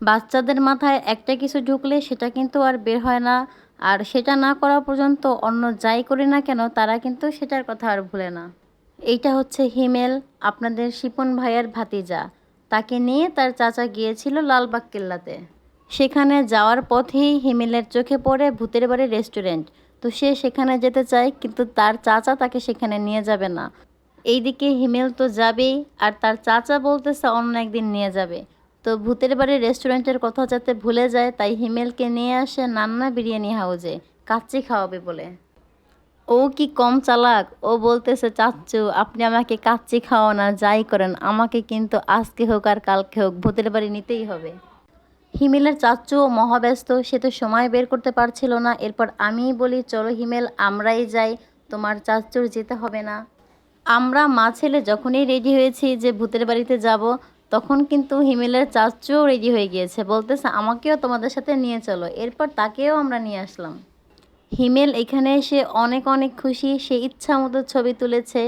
বাচ্চাদের মাথায় একটা কিছু ঢুকলে সেটা কিন্তু আর বের হয় না। আর সেটা না করা পর্যন্ত অন্য যাই করি না কেন, তারা কিন্তু সেটার কথা আর ভুলে না। এইটা হচ্ছে হিমেল, আপনাদের শিপন ভাইয়ার ভাতিজা। তাকে নিয়ে তার চাচা গিয়েছিল লালবাগ কেল্লাতে। সেখানে যাওয়ার পথেই হিমেলের চোখে পড়ে ভূতের বাড়ি রেস্টুরেন্ট। তো সে সেখানে যেতে চায়, কিন্তু তার চাচা তাকে সেখানে নিয়ে যাবে না। এইদিকে হিমেল তো যাবেই, আর তার চাচা বলতেছে অন্য একদিন নিয়ে যাবে। তো ভূতের বাড়ির রেস্টুরেন্টের কথা যাতে ভুলে যায়, তাই হিমেলকে নিয়ে আসে নান্না বিরিয়ানি হাউজে, কাচ্চি খাওয়াবে বলে। ও কি কম চালাক? ও বলতেছে, চাচ্চু, আপনি আমাকে কাচ্চি খাওয়ান আর যাই করেন, আমাকে কিন্তু আজকে হোক আর কালকে হোক, ভূতের বাড়ি নিতেই হবে। হিমেলের চাচ্চু মহাব্যস্ত, সে তো সময় বের করতে পারছিল না। এরপর আমি বলি, চলো হিমেল, আমরাই যাই, তোমার চাচ্চুর যেতে হবে না। আমরা মা ছেলে যখনই রেডি হয়েছি যে ভূতের বাড়িতে যাব তখন কিন্তু হিমেলের চাচ্চুও রেডি হয়ে গিয়েছে, বলতেছে, আমাকেও তোমাদের সাথে নিয়ে চলো। এরপর তাকেও আমরা নিয়ে আসলাম। হিমেল এখানে এসে অনেক অনেক খুশি, সে ইচ্ছা মতো ছবি তুলেছে,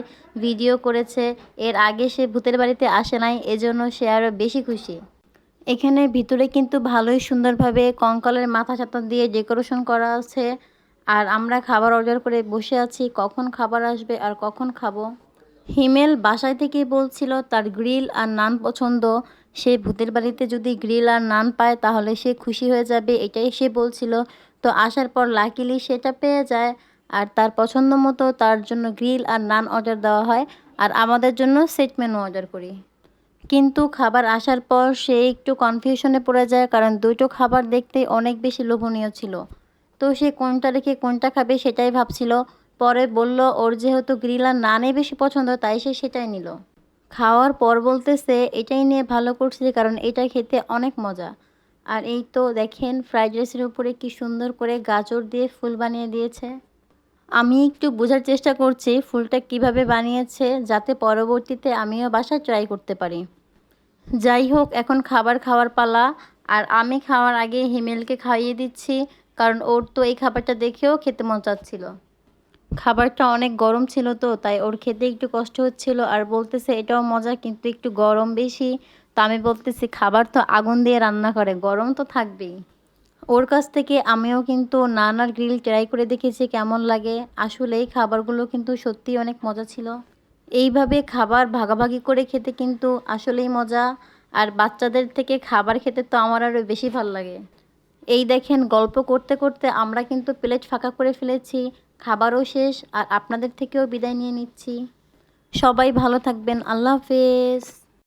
ভিডিও করেছে, এর আগে সে ভূতের বাড়িতে আসে নাই, এজন্য সে আরও বেশি খুশি। এখানে ভিতরে কিন্তু ভালোই সুন্দরভাবে কঙ্কালের মাথা চাতা দিয়ে ডেকোরেশন করা আছে, আর আমরা খাবার অর্ডার করে বসে আছি, কখন খাবার আসবে আর কখন খাব। হিমেল বাসায় থেকেই বলছিল, তার গ্রিল আর নান পছন্দ। সে ভূতের বাড়িতে যদি গ্রিল আর নান পায়, তাহলে সে খুশি হয়ে যাবে। এটাই সে বলছিল। তো আসার পর লাকিলি সেটা পেয়ে যায়। আর তার পছন্দ মতো তার জন্য গ্রিল আর নান অর্ডার দেওয়া হয়। আর আমাদের জন্য সেট মেনু অর্ডার করি। কিন্তু খাবার আসার পর সে একটু কনফিউশনে পড়ে যায়, কারণ দুটো খাবার দেখতে অনেক বেশি লোভনীয় ছিল। তো সে কোনটা রেখে কোনটা খাবে সেটাই ভাবছিল। পরে বলল, ওর যেহেতু গ্রিল আর নানই বেশি পছন্দ, তাই সে সেটাই নিল। খাওয়ার পর বলতেছে, এটাই নিয়ে ভালো করছি কারণ এটা খেতে অনেক মজা। আর এই তো দেখেন, ফ্রাইড রাইসের উপরে কি সুন্দর করে গাজর দিয়ে ফুল বানিয়ে দিয়েছে। আমি একটু বোঝার চেষ্টা করছি, ফুলটা কীভাবে বানিয়েছে, যাতে পরবর্তীতে আমিও বাসায় ট্রাই করতে পারি। যাই হোক, এখন খাবার খাওয়ার পালা। আর আমি খাওয়ার আগে হিমেলকে খাইয়ে দিচ্ছি, কারণ ওর তো এই খাবারটা দেখেও খেতে মন চাচ্ছিল। খাবারটা অনেক গরম ছিল তো, তাই ওর খেতে একটু কষ্ট হচ্ছিল। আর বলতেছে, এটাও মজা, কিন্তু একটু গরম বেশি। তো আমি বলতেছি, খাবার তো আগুন দিয়ে রান্না করে, গরম তো থাকবেই। ওর কাছ থেকে আমিও কিন্তু নানার গ্রিল ট্রাই করে দেখেছি, কেমন লাগে। আসলে এই খাবারগুলো কিন্তু সত্যিই অনেক মজা ছিল। এইভাবে খাবার ভাগাভাগি করে খেতে কিন্তু আসলেই মজা। আর বাচ্চাদের থেকে খাবার খেতে তো আমার আরও বেশি ভালো লাগে। এই দেখেন গল্প করতে করতে আমরা কিন্তু প্লেট ফাঁকা করে ফেলেছি, খাবারও শেষ, আর আপনাদের থেকেও বিদায় নিয়ে নিচ্ছি। সবাই ভালো থাকবেন, আল্লাহ হাফেজ।